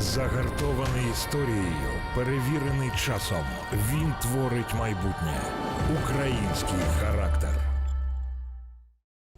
Загартований історією, перевірений часом. Він творить майбутнє. Український характер.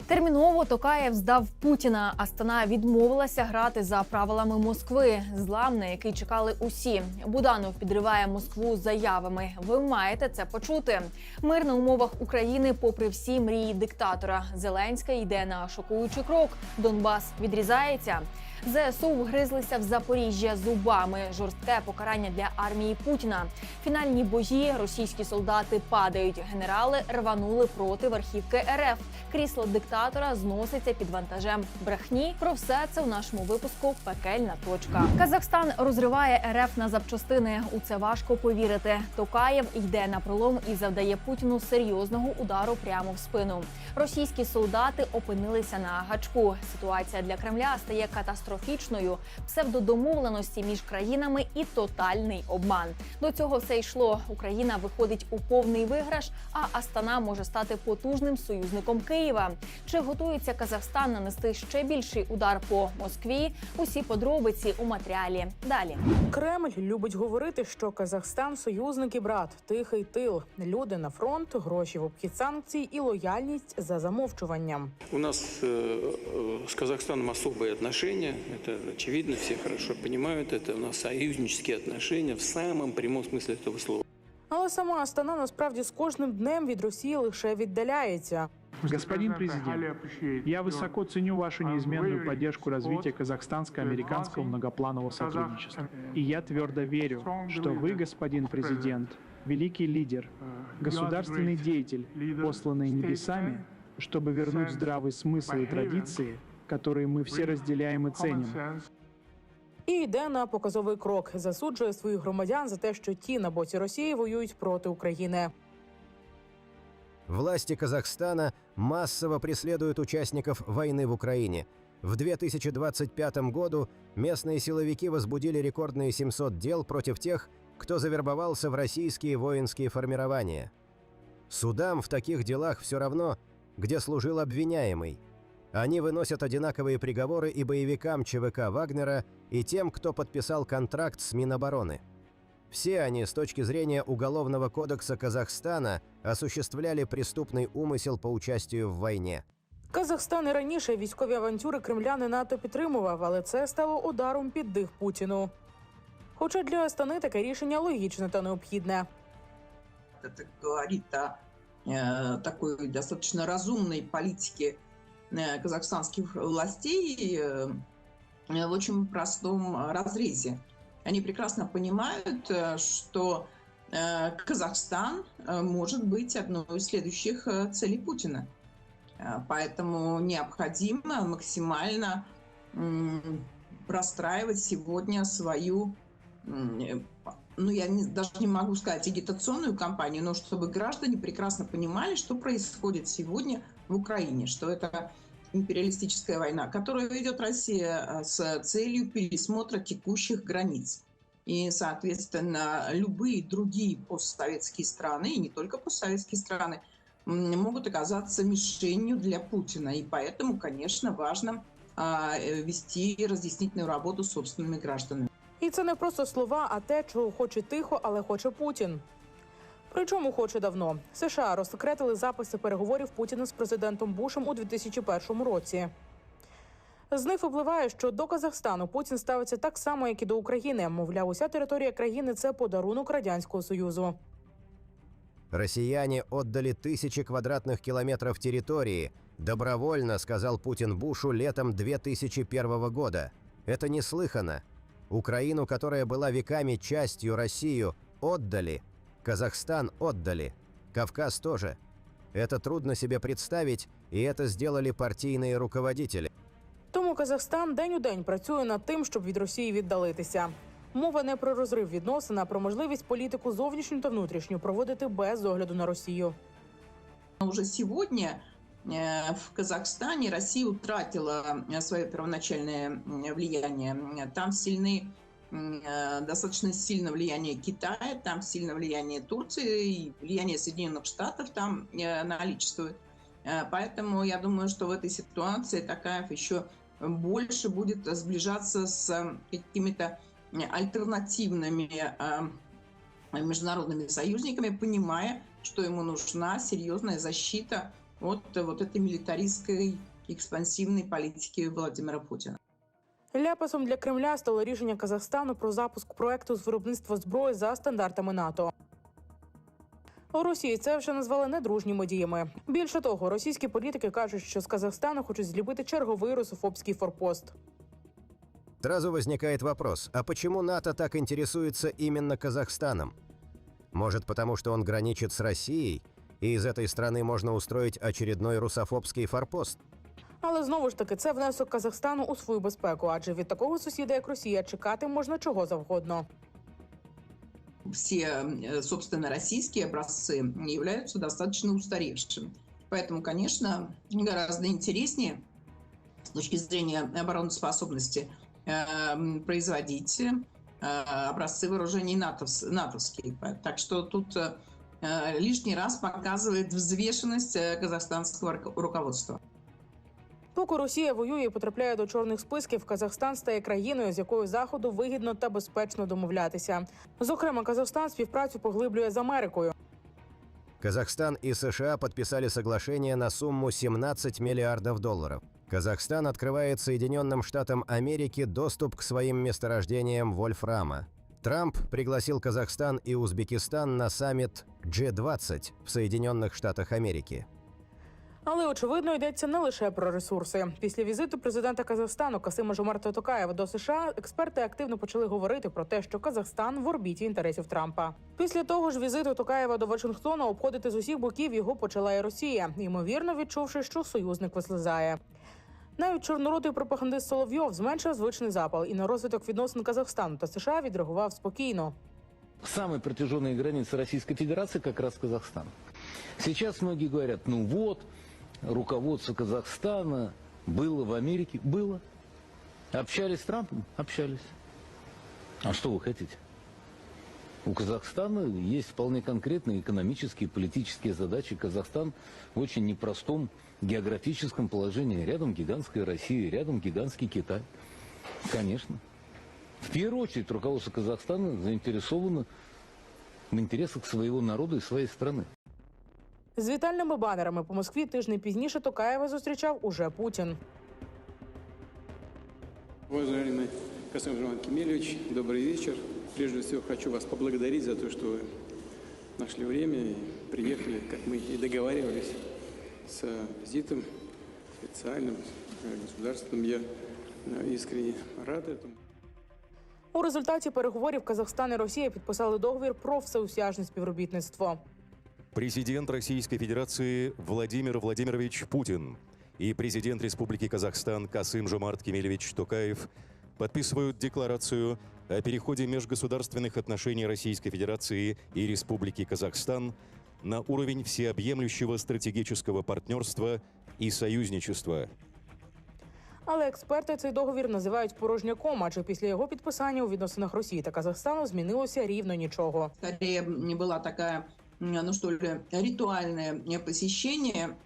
Терміново Токаєв здав Путіна. Астана відмовилася грати за правилами Москви. Злам, на який чекали усі. Буданов підриває Москву заявами. Ви маєте це почути. Мир на умовах України, попри всі мрії диктатора. Зеленська йде на шокуючий крок. Донбас відрізається. ЗСУ вгризлися в Запоріжжя зубами. Жорстке покарання для армії Путіна. Фінальні бої російські солдати падають. Генерали рванули проти верхівки РФ. Крісло диктатора зноситься під вантажем брехні. Про все це в нашому випуску Пекельна точка. Казахстан розриває РФ на запчастини. У це важко повірити. Токаєв йде на пролом і завдає Путіну серйозного удару прямо в спину. Російські солдати опинилися на гачку. Ситуація для Кремля стає катастрофічною. Псевдодомовленості між країнами і тотальний обман. До цього все йшло. Україна виходить у повний виграш, а Астана може стати потужним союзником Києва. Чи готується Казахстан нанести ще більший удар по Москві? Усі подробиці у матеріалі. Далі. Кремль любить говорити, що Казахстан союзник і брат, тихий тил, люди на фронт, гроші в обхід санкцій і лояльність за замовчуванням. У нас э, э, с Казахстаном особые отношения, это очевидно, все хорошо понимают, это у нас союзнические отношения в самом прямом смысле этого слова. Але сама Астана насправді з кожним днем від Росії лише віддаляється. Господин президент, я высоко ценю вашу неизменную поддержку развития казахстанско-американского многопланового сотрудничества. И я твердо верю, что вы, господин президент, великий лидер, государственный деятель, посланный небесами, чтобы вернуть здравый смысл и традиции, которые мы все разделяем и ценим. І йде на показовий крок, засуджує своїх громадян за те, що ті на боці Росії воюють проти України. Власти Казахстана массово преследуют участников войны в Украине. В 2025 году местные силовики возбудили рекордные 700 дел против тех, кто завербовался в российские воинские формирования. Судам в таких делах все равно, где служил обвиняемый. Они выносят одинаковые приговоры и боевикам ЧВК Вагнера, и тем, кто подписал контракт с Минобороны. Все они, с точки зрения Уголовного кодекса Казахстана, осуществляли преступный умысел по участию в войне. Казахстан і раніше військові авантюри Кремля не НАТО підтримував, але це стало ударом під дих Путіну. Хоча для Астани таке рішення логічне та необхідне. это говорит о э, такой достаточно разумной политике э, казахстанских властей э, э, в очень простом э, разрезе. Они прекрасно понимают, э, что э, Казахстан э, может быть одной из следующих э, целей Путина. Э, Поэтому необходимо максимально простраивать сегодня свою э, ну, я не- даже не могу сказать агитационную кампанию, но чтобы граждане прекрасно понимали, что происходит сегодня в Украине, что это империалистическая война, которую ведет Россия э, с целью пересмотра текущих границ. И, соответственно, любые другие постсоветские страны, и не только постсоветские страны, могут оказаться мишенью для Путина. И поэтому, конечно, важно а, э, вести разъяснительную работу с собственными гражданами. І це не просто слова, а те, чого хоче тихо, але хоче Путін. Причому хоче давно. США розсекретили записи переговорів Путіна з президентом Бушем у 2001 році. З них випливає, що до Казахстану Путін ставиться так само, як і до України. Мовляв, уся територія країни це подарунок радянського союзу. Россияне отдали тысячи квадратных километров территории, добровольно, сказал Путин Бушу летом 2001 года. Это неслыханно. Украину, которая была веками частью Россию, отдали. Казахстан отдали. Кавказ тоже. Это трудно себе представить, и это сделали партийные руководители. Тому Казахстан день у день працює над тим, щоб від Росії віддалитися. Мова не про розрив відносин, а про можливість політику зовнішню та внутрішню проводити без огляду на Росію. Уже сегодня э, в Казахстане Россия утратила э, свое первоначальное м, влияние. Там сильны м, э, Достаточно сильно влияние Китая, там сильно влияние Турции влияние Соединенных Штатов там э, наличествует. Э, Поэтому я думаю, что в этой ситуации Такаев еще больше будет сближаться с э, какими-то альтернативными э, международными союзниками, понимая, что ему нужна серьезная защита от э, вот этой милитаристской экспансивной политики Владимира Путина. Ляпасом для Кремля стало рішення Казахстану про запуск проекту з виробництва зброї за стандартами НАТО. У Росії це вже назвали недружніми діями. Більше того, російські політики кажуть, що з Казахстану хочуть зліпити черговий русофобський форпост. Сразу возникает вопрос, а почему НАТО так интересуется именно Казахстаном? Может, потому что он граничит с Россией, и из этой страны можно устроить очередной русофобский форпост? Але знову ж таки, це внесок Казахстану у свою безпеку, адже від такого сусіда, як Росія, чекати можна чого завгодно. все, э, собственно, российские образцы являются достаточно устаревшими. Поэтому, конечно, гораздо интереснее с точки зрения обороноспособности э, м, производить э, образцы вооружений натовс- натовские. Так что тут э, э, лишний раз показывает взвешенность э, казахстанского руко- руководства. Поки Росія воює і потрапляє до чорних списків, Казахстан стає країною, з якою заходу вигідно та безпечно домовлятися. Зокрема, Казахстан співпрацю поглиблює з Америкою. Казахстан и США подписали соглашение на сумму 17 миллиардов долларов. Казахстан открывает Соединенным Штатам Америки доступ к своим месторождениям вольфрама. Трамп пригласил Казахстан и Узбекистан на саммит G20 в Соединенных Штатах Америки. Але очевидно йдеться не лише про ресурси. Після візиту президента Казахстану Касима Жомарта Токаєва до США експерти активно почали говорити про те, що Казахстан в орбіті інтересів Трампа. Після того ж візиту Токаєва до Вашингтона обходити з усіх боків його почала і Росія, ймовірно відчувши, що союзник вислизає. Навіть чорноротий пропагандист Соловйов зменшив звичний запал і на розвиток відносин Казахстану та США відреагував спокійно. Самой протяженной границы Российской Федерации как раз Казахстан. Сейчас многие говорят, ну вот, руководство Казахстана было в Америке. Было. Общались с Трампом? Общались. А что вы хотите? У Казахстана есть вполне конкретные экономические и политические задачи. Казахстан в очень непростом географическом положении. Рядом гигантская Россия, рядом гигантский Китай. Конечно. В первую очередь руководство Казахстана заинтересовано в интересах своего народа и своей страны. З вітальними банерами по Москві тиждень пізніше Токаєва зустрічав уже Путін. Уважаемый Касым Жан Кемельевич, добрый вечер. Прежде всего хочу вас поблагодарить за то, что вы нашли время и приехали, как мы и договаривались, с визитом специальным, э, государственным. Я э, искренне рад этому. У результаті переговорів Казахстан і Росія підписали договір про всеусяжне співробітництво. Президент Российской Федерации Владимир Владимирович Путин и президент Республики Казахстан Касым Жомарт Кемелевич Токаев подписывают декларацию о переходе межгосударственных отношений Российской Федерации и Республики Казахстан на уровень всеобъемлющего стратегического партнерства и союзничества. Але експерти цей договір називають порожняком, адже після його підписання у відносинах Росії та Казахстану змінилося рівно нічого. скорее м, была такая, м, ну что ли, ритуальное м, посещение,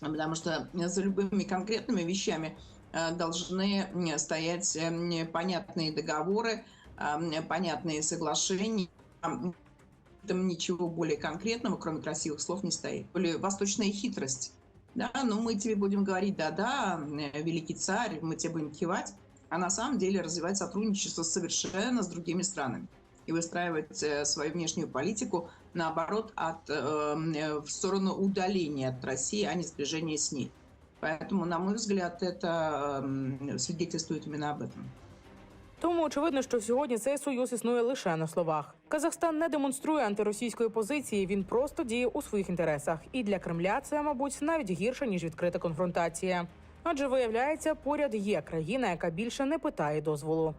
потому что за любыми конкретными вещами э, должны стоять э, понятные договоры, э, понятные соглашения. Там ничего более конкретного, кроме красивых слов, не стоит. Более восточная хитрость. Да, ну мы тебе будем говорить, да-да, э, великий царь, мы тебе будем кивать, а на самом деле развивать сотрудничество совершенно с другими странами и выстраивать э, свою внешнюю политику, наоборот, от, э, э, в сторону удаления от России, а не сближения с ней. Поэтому, на мой взгляд, это э, свидетельствует именно об этом. Тому очевидно, що сьогодні цей союз існує лише на словах. Казахстан не демонструє антиросійської позиції. Він просто діє у своїх інтересах. І для Кремля це, мабуть, навіть гірше ніж відкрита конфронтація. Адже виявляється, поряд є країна, яка більше не питає дозволу.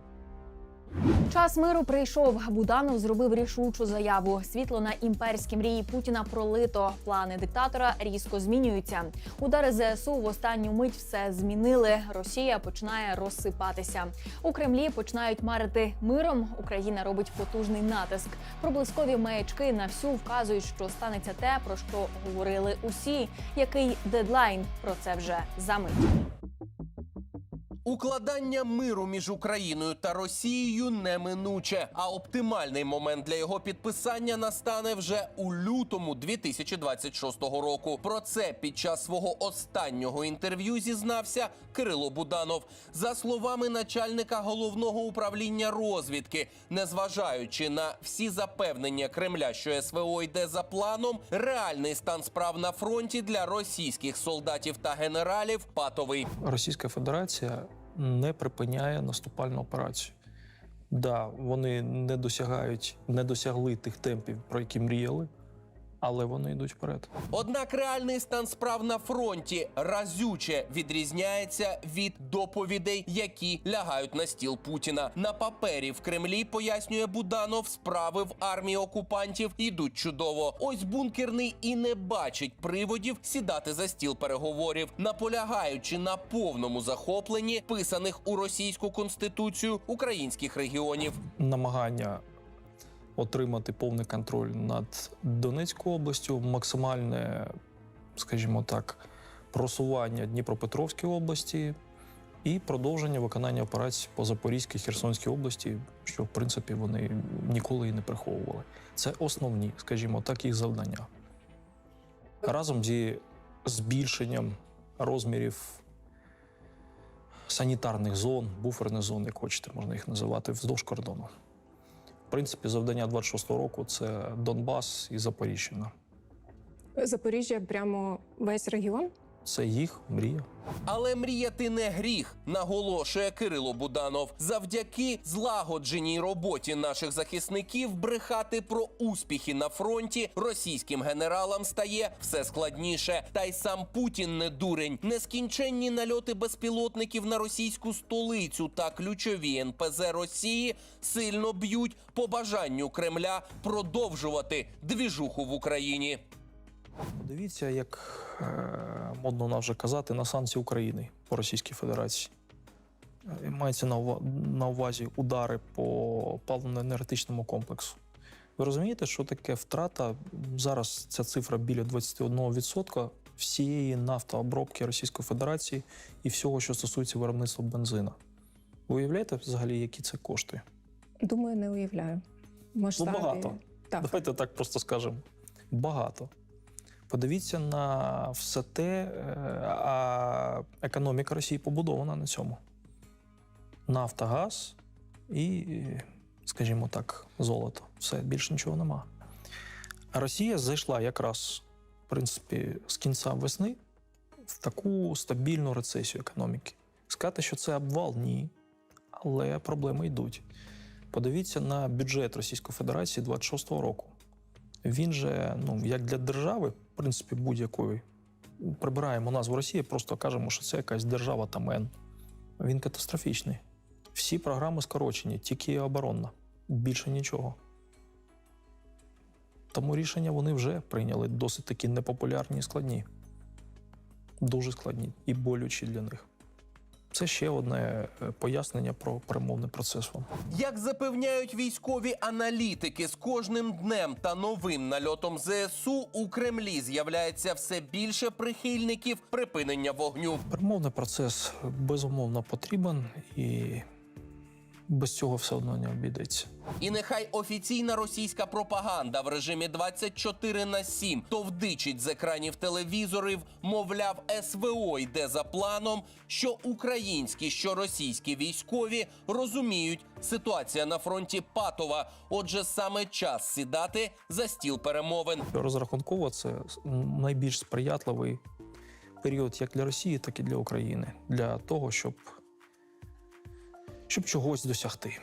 Час миру прийшов. Буданов зробив рішучу заяву. Світло на імперські мрії Путіна пролито. Плани диктатора різко змінюються. Удари ЗСУ в останню мить все змінили. Росія починає розсипатися. У Кремлі починають марити миром. Україна робить потужний натиск. Проблискові маячки на всю вказують, що станеться те, про що говорили усі. Який дедлайн? Про це вже за мить. Укладання миру між Україною та Росією неминуче, а оптимальний момент для його підписання настане вже у лютому 2026 року. Про це під час свого останнього інтерв'ю зізнався Кирило Буданов. За словами начальника головного управління розвідки, незважаючи на всі запевнення Кремля, що СВО йде за планом, реальний стан справ на фронті для російських солдатів та генералів патовий. Російська Федерація не припиняє наступальну операцію. Да, вони не досягають, не досягли тих темпів, про які мріяли, але вони йдуть вперед. Однак реальний стан справ на фронті разюче відрізняється від доповідей, які лягають на стіл Путіна. На папері в Кремлі пояснює Буданов, справи в армії окупантів йдуть чудово. Ось бункерний і не бачить приводів сідати за стіл переговорів, наполягаючи на повному захопленні писаних у російську конституцію українських регіонів. Намагання отримати повний контроль над Донецькою областю, максимальне, скажімо так, просування Дніпропетровської області і продовження виконання операцій по Запорізькій Херсонській області, що в принципі вони ніколи і не приховували. Це основні, скажімо так, їх завдання. Разом зі збільшенням розмірів санітарних зон, буферних зон, як хочете, можна їх називати, вздовж кордону. Принципі, завдання 26-го року це Донбас і Запоріжжя. Запоріжжя прямо весь регіон. Це їх мрія. Але мріяти не гріх, наголошує Кирило Буданов. Завдяки злагодженій роботі наших захисників брехати про успіхи на фронті російським генералам стає все складніше. Та й сам Путін не дурень. Нескінченні нальоти безпілотників на російську столицю та ключові НПЗ Росії сильно б'ють по бажанню Кремля продовжувати двіжуху в Україні. Дивіться, як е, модно нам вже казати, на санкції України по Російській Федерації. Е, Мається на, ува- на увазі удари по паливно-енергетичному комплексу. Ви розумієте, що таке втрата? Зараз ця цифра біля 21% всієї нафтообробки Російської Федерації і всього, що стосується виробництва бензина. Ви уявляєте взагалі, які це кошти? Думаю, не уявляю. Масштаби. Ну, багато. Так. Давайте так просто скажемо. Багато. Подивіться на все те, е, а економіка Росії побудована на цьому. Нафта, газ і, скажімо так, золото. Все, більше нічого нема. Росія зайшла якраз, в принципі, з кінця весни в таку стабільну рецесію економіки. Сказати, що це обвал, ні. Але проблеми йдуть. Подивіться на бюджет Російської Федерації 26-го року. Він же, ну, як для держави, в принципі, будь-якої, прибираємо назву Росії, просто кажемо, що це якась держава там Н. Він катастрофічний. Всі програми скорочені, тільки оборонна. Більше нічого. Тому рішення вони вже прийняли досить такі непопулярні і складні. Дуже складні і болючі для них. Це ще одне е, пояснення про перемовний процес. вам. Як запевняють військові аналітики, з кожним днем та новим нальотом ЗСУ у Кремлі з'являється все більше прихильників припинення вогню. Перемовний процес безумовно потрібен і без цього все одно не обійдеться. І нехай офіційна російська пропаганда в режимі 24 на 7 товдичить з екранів телевізорів, мовляв, СВО йде за планом, що українські, що російські військові розуміють, ситуація на фронті патова. Отже, саме час сідати за стіл перемовин. Розрахунково це найбільш сприятливий період як для Росії, так і для України, для того, щоб, щоб чогось досягти.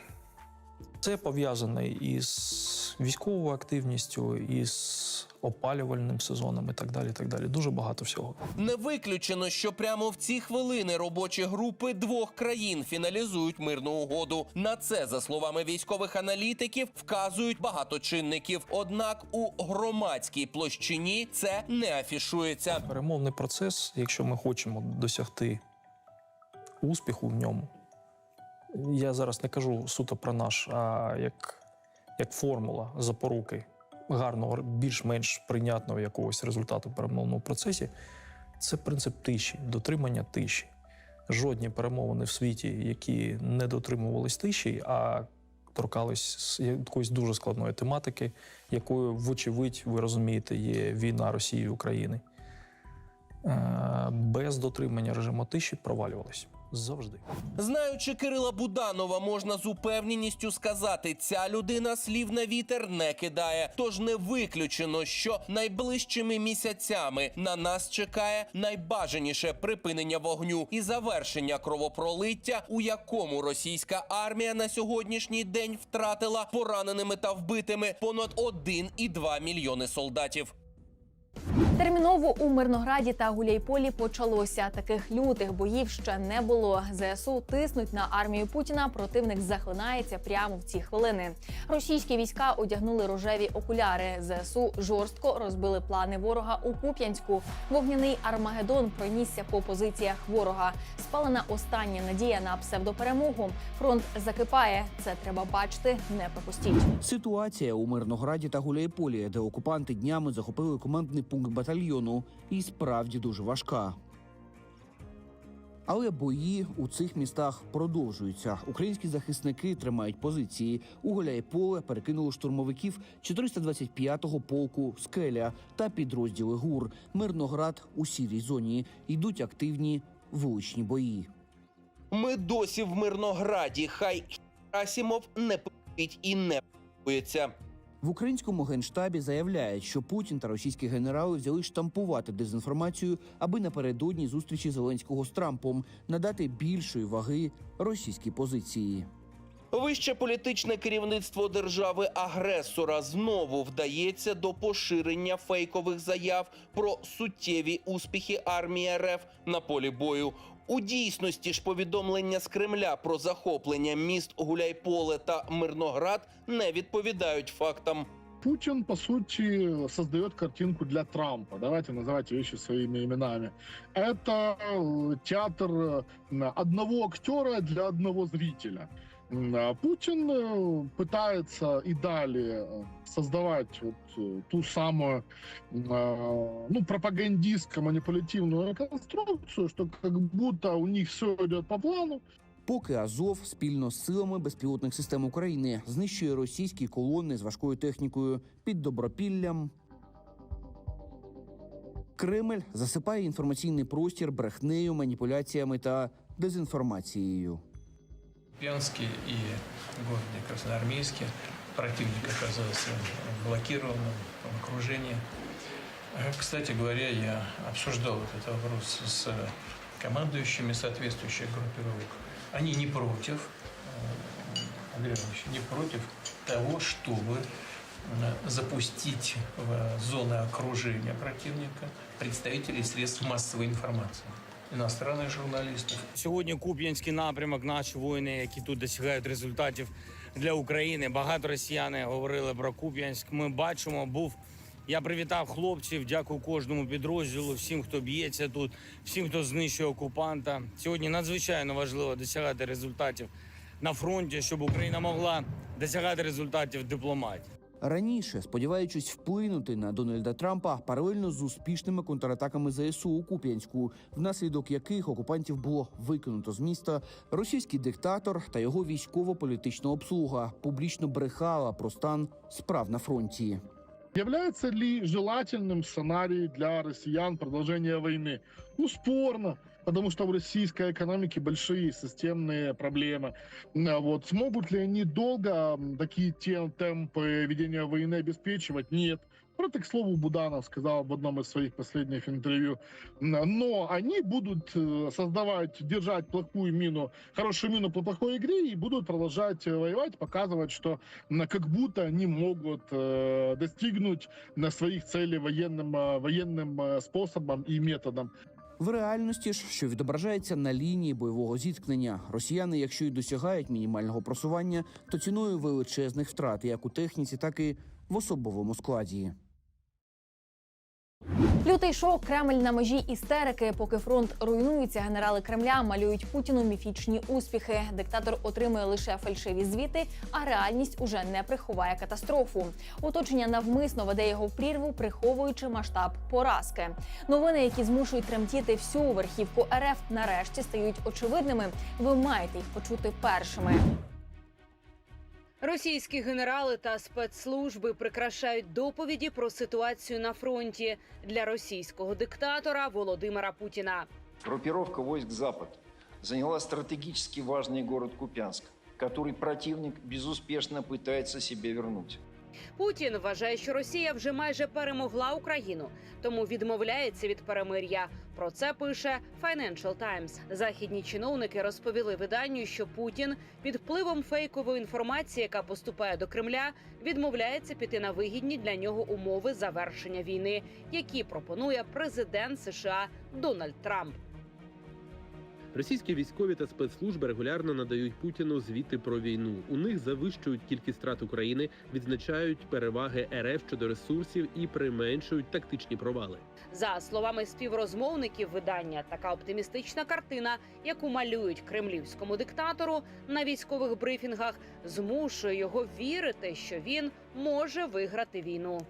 Це пов'язане із військовою активністю, із опалювальним сезоном і так далі. і так далі. Дуже багато всього. Не виключено, що прямо в ці хвилини робочі групи двох країн фіналізують мирну угоду. На це, за словами військових аналітиків, вказують багато чинників. Однак у громадській площині це не афішується. Перемовний процес, якщо ми хочемо досягти успіху в ньому, я зараз не кажу суто про наш, а як, як формула запоруки гарного, більш-менш прийнятного якогось результату в перемовному процесі, це принцип тиші, дотримання тиші. жодні перемовини в світі, які не дотримувались тиші, а торкались якоїсь дуже складної тематики, якою, вочевидь, ви розумієте, є війна Росії і України. Е, Без дотримання режиму тиші провалювались завжди. Знаючи Кирила Буданова, можна з упевненістю сказати, ця людина слів на вітер не кидає. Тож не виключено, що найближчими місяцями на нас чекає найбажаніше припинення вогню і завершення кровопролиття, у якому російська армія на сьогоднішній день втратила пораненими та вбитими понад 1,2 мільйони солдатів. Терміново у Мирнограді та Гуляйполі почалося. Таких лютих боїв ще не було. ЗСУ тиснуть на армію Путіна. Противник захлинається прямо в ці хвилини. Російські війська одягнули рожеві окуляри. ЗСУ жорстко розбили плани ворога у Куп'янську. Вогняний Армагеддон пронісся по позиціях ворога. Спалена остання надія на псевдоперемогу. Фронт закипає. Це треба бачити. Не пропустіть. Ситуація у Мирнограді та Гуляйполі, де окупанти днями захопили командний пункт батальйону, і справді дуже важка. Але бої у цих містах продовжуються. Українські захисники тримають позиції. У Гуляйполе перекинули штурмовиків 425-го полку Скеля та підрозділи ГУР. Мирноград у сірій зоні йдуть активні вуличні бої. Ми досі в Мирнограді. Хай Асімов не пить і не п***ється. В українському генштабі заявляють, що Путін та російські генерали взяли штампувати дезінформацію, аби напередодні зустрічі Зеленського з Трампом надати більшої ваги російській позиції. Вище політичне керівництво держави-агресора знову вдається до поширення фейкових заяв про суттєві успіхи армії РФ на полі бою. У дійсності ж повідомлення з Кремля про захоплення міст Гуляйполе та Мирноград не відповідають фактам. Путин, по сути, создает картинку для Трампа. Давайте называть вещи своими именами. Это э, театр э, одного актера для одного зрителя. М, а Путин э, пытается и далее э, создавать вот э, ту самую э, ну, пропагандистско-манипулятивную конструкцию, что как будто у них все идет по плану, Поки Азов спільно з силами безпілотних систем України знищує російські колони з важкою технікою під добропіллям. Кремль засипає інформаційний простір брехнею, маніпуляціями та дезінформацією. Купянске и городе Красноармейске противник оказался блокированным в окружении. Э, Кстати говоря, я обсуждал этот вопрос с командующими соответствующих группировок. Они не против, э, Андрей Иванович, не против того, чтобы э, запустить в зоны окружения противника представителей средств массовой информации, иностранных журналистов, Сьогодні Куп'янський напрямок, наші воїни, які тут досягають результатів для України. Багато росіяни говорили про Куп'янськ. Ми бачимо, був. Я привітав хлопців, дякую кожному підрозділу, всім, хто б'ється тут, всім, хто знищує окупанта. Сьогодні надзвичайно важливо досягати результатів на фронті, щоб Україна могла досягати результатів дипломатії. Раніше, сподіваючись вплинути на Дональда Трампа, паралельно з успішними контратаками ЗСУ у Куп'янську, внаслідок яких окупантів було викинуто з міста, російський диктатор та його військово-політична обслуга публічно брехала про стан справ на фронті. Является ли желательным сценарий для россиян продолжения войны? Ну, спорно, потому что в российской экономике большие системные проблемы. А Вот. Смогут ли они долго такие те- темпы ведения войны обеспечивать? Нет. Про это, к слову, Буданов сказал в одном из своих последних интервью. Но они будут э, создавать, держать плохую мину, хорошую мину по плохой игре и будут продолжать э, воевать, показывать, что как будто они могут э, достигнуть на своих целей военным, военным способом и методом. В реальності ж, що відображається на лінії бойового зіткнення, росіяни, якщо й досягають мінімального просування, то ціною величезних втрат як у техніці, так і в особовому складі. Лютий шок Кремль на межі істерики. Поки фронт руйнується, генерали Кремля малюють Путіну міфічні успіхи. Диктатор отримує лише фальшиві звіти, а реальність уже не приховає катастрофу. Оточення навмисно веде його в прірву, приховуючи масштаб поразки. Новини, які змушують тремтіти всю верхівку РФ, нарешті стають очевидними. Ви маєте їх почути першими. Російські генерали та спецслужби прикрашають доповіді про ситуацію на фронті для російського диктатора Володимира Путіна. Группировка войск «Запад» заняла стратегически важный город Купянск, который противник безуспешно пытается себе вернуть. Путін вважає, що Росія вже майже перемогла Україну, тому відмовляється від перемир'я. Про це пише Financial Times. Західні чиновники розповіли виданню, що Путін під впливом фейкової інформації, яка поступає до Кремля, відмовляється піти на вигідні для нього умови завершення війни, які пропонує президент США Дональд Трамп. Російські військові та спецслужби регулярно надають Путіну звіти про війну. У них завищують кількість втрат України, відзначають переваги РФ щодо ресурсів і применшують тактичні провали. За словами співрозмовників видання, така оптимістична картина, яку малюють кремлівському диктатору на військових брифінгах, змушує його вірити, що він може виграти війну.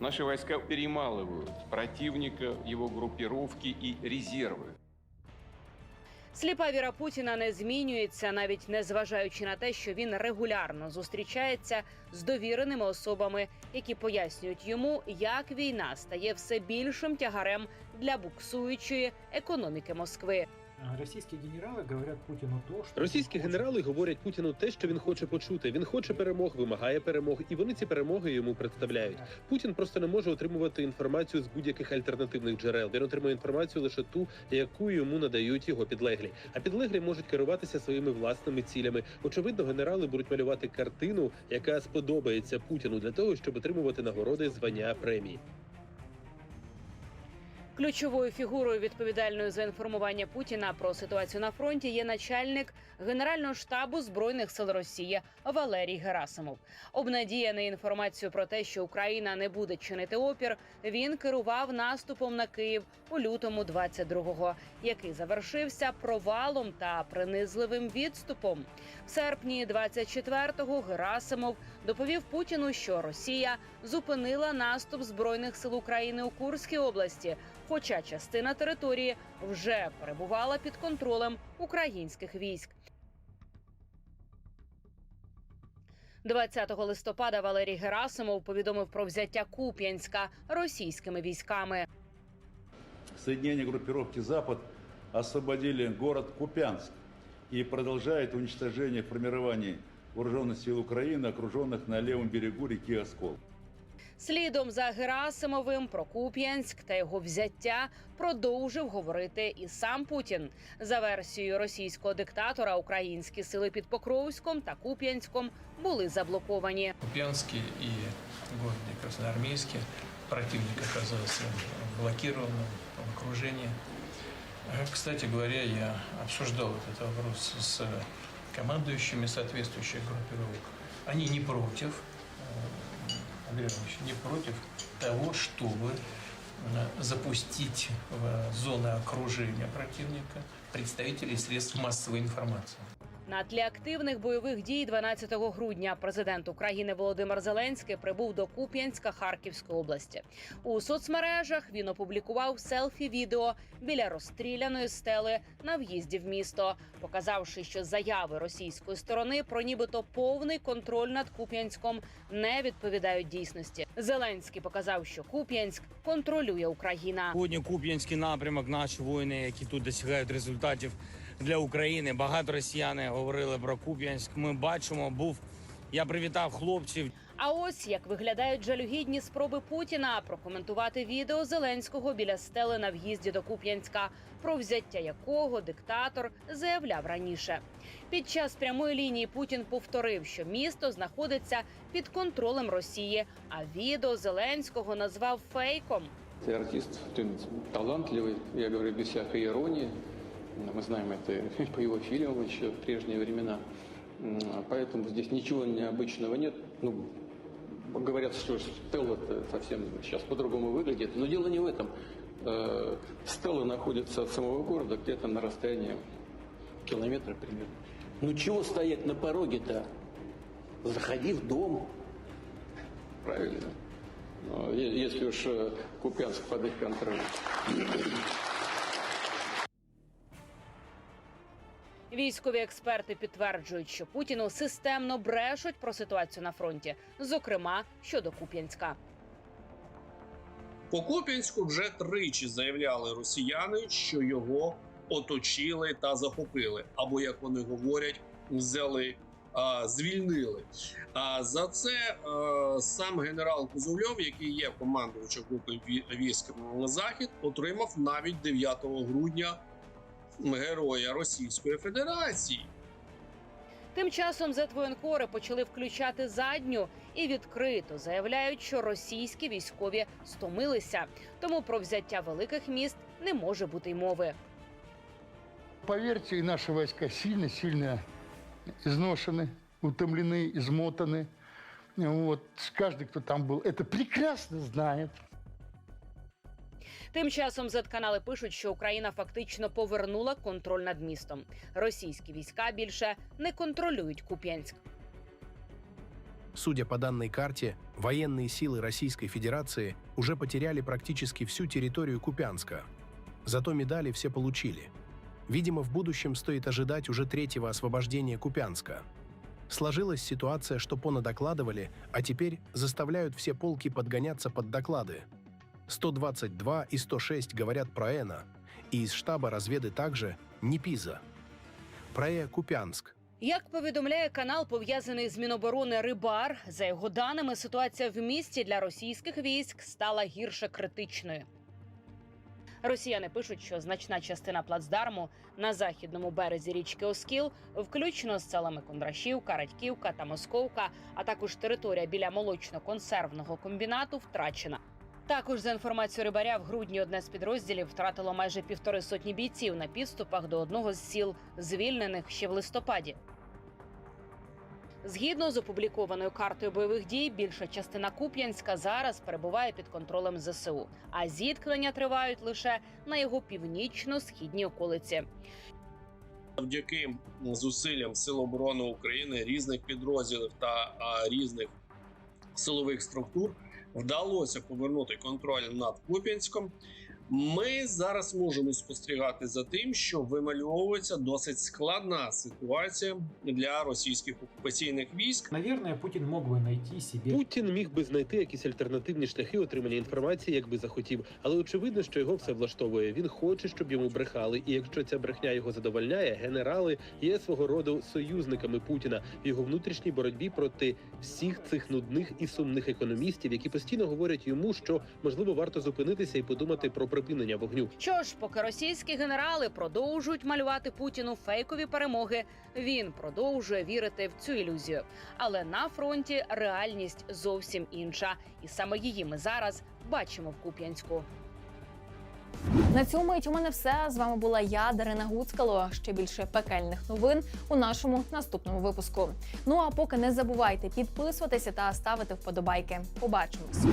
Наши войска перемалывают противника, его группировки и резервы. Сліпа віра Путіна не змінюється, навіть не зважаючи на те, що він регулярно зустрічається з довіреними особами, які пояснюють йому, як війна стає все більшим тягарем для буксуючої економіки Москви. Російські генерали говорять Путіну то, що Російські генерали говорять Путіну те, що він хоче почути. Він хоче перемог, вимагає перемог, і вони ці перемоги йому представляють. Путін просто не може отримувати інформацію з будь-яких альтернативних джерел. Він отримує інформацію лише ту, яку йому надають його підлеглі. А підлеглі можуть керуватися своїми власними цілями. Очевидно, генерали будуть малювати картину, яка сподобається Путіну для того, щоб отримувати нагороди, звання премії. Ключовою фігурою відповідальною за інформування Путіна про ситуацію на фронті є начальник Генерального штабу збройних сил Росії Валерій Герасимов. Обнадіяний інформацією про те, що Україна не буде чинити опір, він керував наступом на Київ у лютому 22-го, який завершився провалом та принизливим відступом. В серпні 24-го Герасимов доповів Путіну, що Росія зупинила наступ збройних сил України у Курській області, хоча частина території вже перебувала під контролем українських військ. 20 листопада Валерій Герасимов повідомив про взяття Куп'янська російськими військами. Соединения группировки «Запад» освободили город Купянск и продолжает уничтожение формирований вооруженных сил Украины, окруженных на левом берегу реки Оскол. Слідом за Герасимовим про Куп'янськ та його взяття продовжив говорити і сам Путін. За версією російського диктатора, українські сили під Покровськом та Куп'янськом були заблоковані. Купянске и городе Красноармейске противник оказался блокированным в окружении. Э, Кстати говоря, я обсуждал этот вопрос с командующими соответствующих группировок. Они не против, э, Андрей Иванович, не против того, чтобы э, запустить в зоны окружения противника представителей средств массовой информации. На тлі активних бойових дій 12 грудня президент України Володимир Зеленський прибув до Куп'янська Харківської області. У соцмережах він опублікував селфі-відео біля розстріляної стели на в'їзді в місто, показавши, що заяви російської сторони про нібито повний контроль над Куп'янськом не відповідають дійсності. Зеленський показав, що Куп'янськ контролює Україна. Сьогодні Куп'янський напрямок, наші воїни, які тут досягають результатів для України. Багато росіяни говорили про Куп'янськ. Ми бачимо, був. Я привітав хлопців. А ось як виглядають жалюгідні спроби Путіна прокоментувати відео Зеленського біля стели на в'їзді до Куп'янська, про взяття якого диктатор заявляв раніше. Під час прямої лінії Путін повторив, що місто знаходиться під контролем Росії. А відео Зеленського назвав фейком. Ты артист, ты талантливый, я говорю без всякой иронии. Мы знаем это по его фильмам еще в прежние времена. Поэтому здесь ничего необычного нет. Ну, говорят, что Стелла совсем сейчас по-другому выглядит. Но дело не в этом. Э, Стелла находится от самого города где-то на расстоянии километра примерно. Ну чего стоять на пороге-то? Заходи в дом. Правильно. Если уж э, Купянск под их контролем. Військові експерти підтверджують, що Путіну системно брешуть про ситуацію на фронті, зокрема щодо Куп'янська. По Куп'янську вже тричі заявляли росіяни, що його оточили та захопили, або як вони говорять, взяли. Звільнили. А за це сам генерал Кузовльов, який є командувачем групи ві- військ Захід, отримав навіть 9 грудня героя Російської Федерації. Тим часом зетвоєнкори почали включати задню і відкрито заявляють, що російські військові стомилися, тому про взяття великих міст не може бути й мови. Поверьте, и наши войска сильно-сильно изношены, утомлены, измотаны. Вот. Каждый, кто там был, это прекрасно знает. Тим часом зет-канали пишуть, що Україна фактично повернула контроль над містом. Російські війська більше не контролюють Куп'янськ. Судя по данной карте, военные силы Российской Федерации уже потеряли практически всю территорию Купянска. Зато медали все получили. Видимо, в будущем стоит ожидать уже третьего освобождения Купянска. Сложилась ситуация, что понадокладывали, а теперь заставляют все полки подгоняться под доклады. 122 и 106 говорят про Эна, и из штаба разведы также не Пиза. Про Э Купянск. Як повідомляє канал, пов'язаний з Міноборони Рибар, за його даними, ситуація в місті для російських військ стала гірше критичною. Росіяни пишуть, що значна частина плацдарму на західному березі річки Оскіл, включно з селами Кондрашівка, Радьківка та Московка, а також територія біля молочно-консервного комбінату, втрачена. Також за інформацією рибаря, в грудні одне з підрозділів втратило майже півтори сотні бійців на підступах до одного з сіл, звільнених ще в листопаді. Згідно з опублікованою картою бойових дій, більша частина Куп'янська зараз перебуває під контролем ЗСУ, а зіткнення тривають лише на його північно-східній околиці. Завдяки зусиллям Сил оборони України, різних підрозділів та різних силових структур вдалося повернути контроль над Куп'янськом. Ми зараз можемо спостерігати за тим, що вимальовується досить складна ситуація для російських окупаційних військ. Наверное, Путин мог бы найти себе... Путін міг би знайти якісь альтернативні шляхи отримання інформації, якби захотів, але очевидно, що його все влаштовує. Він хоче, щоб йому брехали. І якщо ця брехня його задовольняє, генерали є свого роду союзниками Путіна в його внутрішній боротьбі проти всіх цих нудних і сумних економістів, які постійно говорять йому, що можливо варто зупинитися і подумати про припинення вогню. Що ж, поки російські генерали продовжують малювати Путіну фейкові перемоги, він продовжує вірити в цю ілюзію. Але на фронті реальність зовсім інша, і саме її ми зараз бачимо в Куп'янську. На цьому мить у мене все. З вами була я, Дарина Гуцкало. Ще більше пекельних новин у нашому наступному випуску. Ну а поки не забувайте підписуватися та ставити вподобайки. Побачимось.